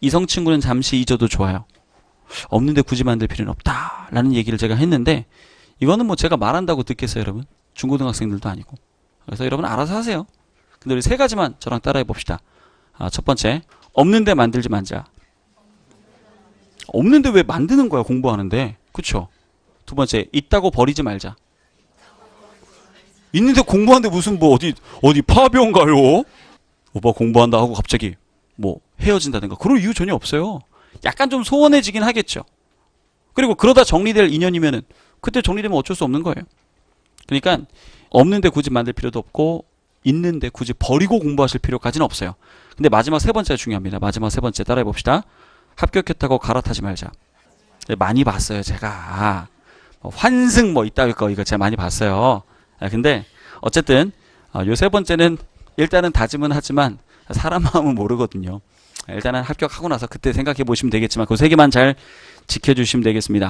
이성 친구는 잠시 잊어도 좋아요. 없는데 굳이 만들 필요는 없다 라는 얘기를 제가 했는데 이거는 뭐 제가 말한다고 듣겠어요, 여러분. 중고등학생들도 아니고. 그래서 여러분 알아서 하세요. 근데 우리 세 가지만 저랑 따라해 봅시다. 아, 첫 번째, 없는데 만들지 말자. 없는데 왜 만드는 거야, 공부하는데. 그쵸? 두 번째, 있다고 버리지 말자. 있는데 공부하는데 무슨 뭐 어디, 어디 파병 가요? 오빠 공부한다 하고 갑자기 뭐 헤어진다든가 그럴 이유 전혀 없어요. 약간 좀 소원해지긴 하겠죠. 그리고 그러다 정리될 인연이면은 그때 정리되면 어쩔 수 없는 거예요. 그러니까 없는데 굳이 만들 필요도 없고 있는데 굳이 버리고 공부하실 필요까지는 없어요. 근데 마지막 세 번째가 중요합니다. 마지막 세 번째 따라해 봅시다. 합격했다고 갈아타지 말자. 네, 많이 봤어요, 제가. 뭐 환승 뭐 있다 거 이거 제가 많이 봤어요. 아, 근데 어쨌든 어, 요세 번째는 일단은 다짐은 하지만 사람 마음은 모르거든요. 일단은 합격하고 나서 그때 생각해 보시면 되겠지만 그 세 개만 잘 지켜주시면 되겠습니다.